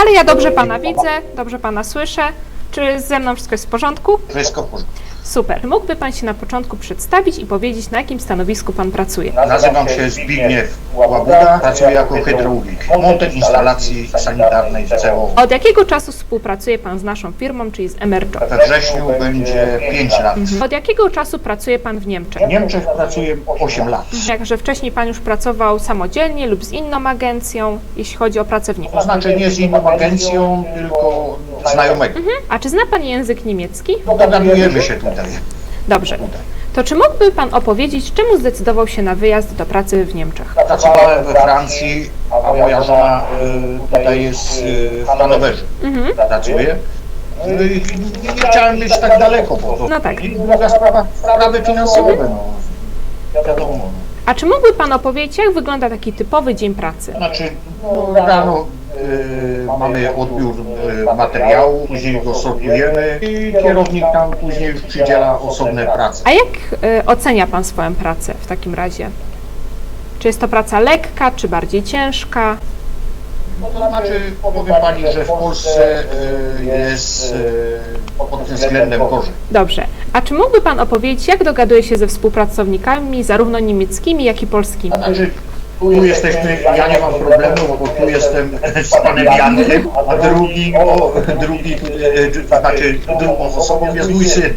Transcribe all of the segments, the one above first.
Ale ja dobrze pana widzę, dobrze pana słyszę. Czy ze mną wszystko jest w porządku? Wszystko w porządku. Super. Mógłby pan się na początku przedstawić i powiedzieć, na jakim stanowisku pan pracuje? Nazywam się Zbigniew Łabuda, pracuję jako hydraulik. Monter instalacji sanitarnej w CEO. Od jakiego czasu współpracuje pan z naszą firmą, czyli z Emerjo? We wrześniu będzie 5 lat. Od jakiego czasu pracuje pan w Niemczech? W Niemczech pracuję 8 lat. Jakże wcześniej pan już pracował samodzielnie lub z inną agencją, jeśli chodzi o pracę w To Niemczech. znaczy nie z inną agencją, tylko znajomego. A czy zna pan język niemiecki? Dogadujemy się tutaj. Dobrze. To czy mógłby pan opowiedzieć, czemu zdecydował się na wyjazd do pracy w Niemczech? Pracowałem we Francji, a moja żona y, tutaj jest y, w Hanowerze. Pracuje. No i nie, nie chciałem być tak daleko, bo No tak. I druga sprawa, sprawy finansowe, no. Wiadomo. A czy mógłby pan opowiedzieć, jak wygląda taki typowy dzień pracy? Znaczy, no, rano y, mamy odbiór y, materiału, później go sortujemy i kierownik tam później już przydziela osobne prace. A jak y, ocenia pan swoją pracę w takim razie? Czy jest to praca lekka, czy bardziej ciężka? No to znaczy, powiem Pani, że w Polsce jest pod tym względem gorzej. Dobrze. A czy mógłby pan opowiedzieć, jak dogaduje się ze współpracownikami, zarówno niemieckimi, jak i polskimi? Znaczy, tu jesteśmy, ja nie mam problemu, bo tu jestem z panem Jankiem, a drugi, o, drugi, to znaczy drugą osobą jest mój syn.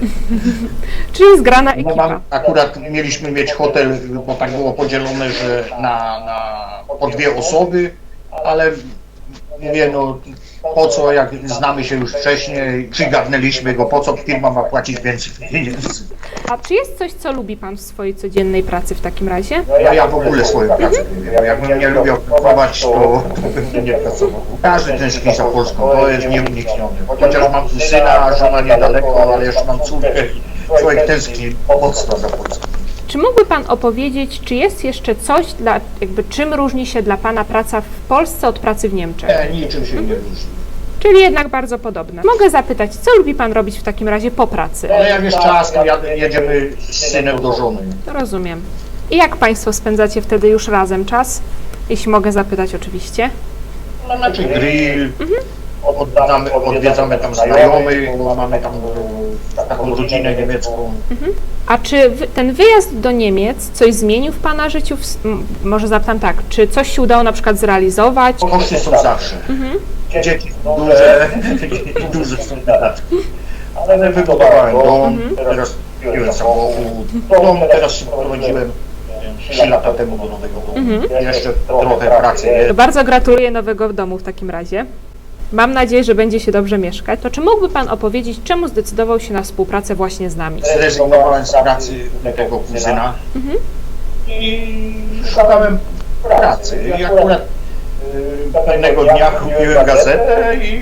Czyli zgrana No ekipa. mam, akurat mieliśmy mieć hotel, bo tak było podzielone, że na, na po dwie osoby, ale mówię, no po co, jak znamy się już wcześniej, przygarnęliśmy go, po co firma ma płacić więcej pieniędzy. A czy jest coś, co lubi pan w swojej codziennej pracy w takim razie? Ja, ja w ogóle swoją pracę lubię, bo jakbym nie lubił pracować, to bym nie pracował. Każdy tęskni za Polską, to jest nieuniknione. Chociaż mam syna, żona niedaleko, ale jeszcze mam córkę człowiek tęskni mocno za Polską. Czy mógłby pan opowiedzieć, czy jest jeszcze coś, dla, jakby czym różni się dla pana praca w Polsce od pracy w Niemczech? Nie, niczym się nie różni. Czyli jednak bardzo podobne. Mogę zapytać, co lubi pan robić w takim razie po pracy? Ale jak jest czas, to jadę- jedziemy z synem do żony. Rozumiem. I jak państwo spędzacie wtedy już razem czas? Jeśli mogę zapytać oczywiście. No, Znaczy grill, oddamy, odwiedzamy tam znajomych, bo mamy tam taką rodzinę niemiecką. A czy wy- ten wyjazd do Niemiec coś zmienił w pana życiu? W, s- m, może zapytam tak, czy coś się udało na przykład zrealizować? Koszty są zawsze. Dzieci duże, duże są wydatki. Ale wybudowałem dom, teraz kupiłem samochód. Dom teraz się prowadziłem 3 lata temu do nowego domu. Jeszcze trochę pracy bardzo gratuluję nowego domu w takim razie. Mam nadzieję, że będzie się dobrze mieszkać. To czy mógłby Pan opowiedzieć, czemu zdecydował się na współpracę właśnie z nami? Zrezygnowałem z pracy tego kuzyna i szukałem pracy. I akurat y, pewnego dnia kupiłem gazetę i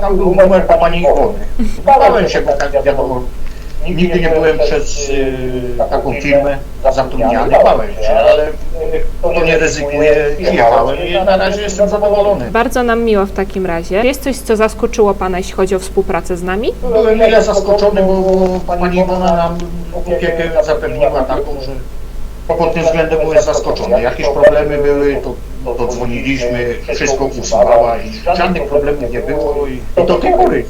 tam był numer po pani Iwony. Bałem się, bo tak wiadomo, nigdy nie byłem przez y, taką firmę zatrudniany, bałem się, ale to nie ryzykuję i jechałem i na razie jestem zadowolony. Bardzo nam miło w takim razie. Jest coś, co zaskoczyło Pana, jeśli chodzi o współpracę z nami? Byłem mile zaskoczony, bo pani Iwona nam opiekę zapewniła taką, że pod tym względem byłem zaskoczony. Jakieś problemy były, to, to dzwoniliśmy, wszystko usuwała i żadnych problemów nie było i, i do tej pory,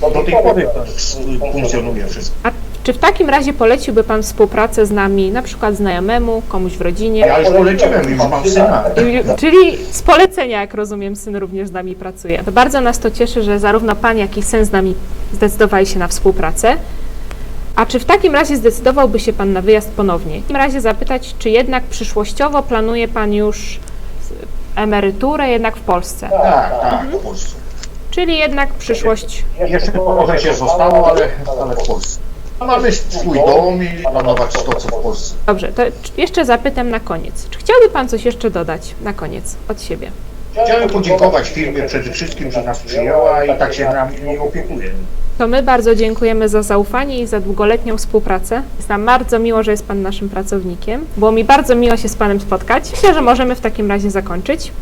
do tej pory tak funkcjonuje wszystko. A czy w takim razie poleciłby Pan współpracę z nami, na przykład znajomemu, komuś w rodzinie? Ja już poleciłem, już mam syna. Czyli z polecenia, jak rozumiem, syn również z nami pracuje. To bardzo nas to cieszy, że zarówno Pan, jak i syn z nami zdecydowali się na współpracę. A czy w takim razie zdecydowałby się Pan na wyjazd ponownie? W takim razie zapytać, czy jednak przyszłościowo planuje Pan już emeryturę jednak w Polsce? Tak, tak, w Polsce. Czyli jednak przyszłość Jeszcze trochę się zostało, ale, ale w Polsce. Mamy swój dom i planować to, co w Polsce. Dobrze, to jeszcze zapytam na koniec. Czy chciałby Pan coś jeszcze dodać na koniec od siebie? Chciałem podziękować firmie przede wszystkim, że nas przyjęła i tak się nami opiekuje. To my bardzo dziękujemy za zaufanie i za długoletnią współpracę. Jest nam bardzo miło, że jest Pan naszym pracownikiem. Było mi bardzo miło się z Panem spotkać. Myślę, że możemy w takim razie zakończyć.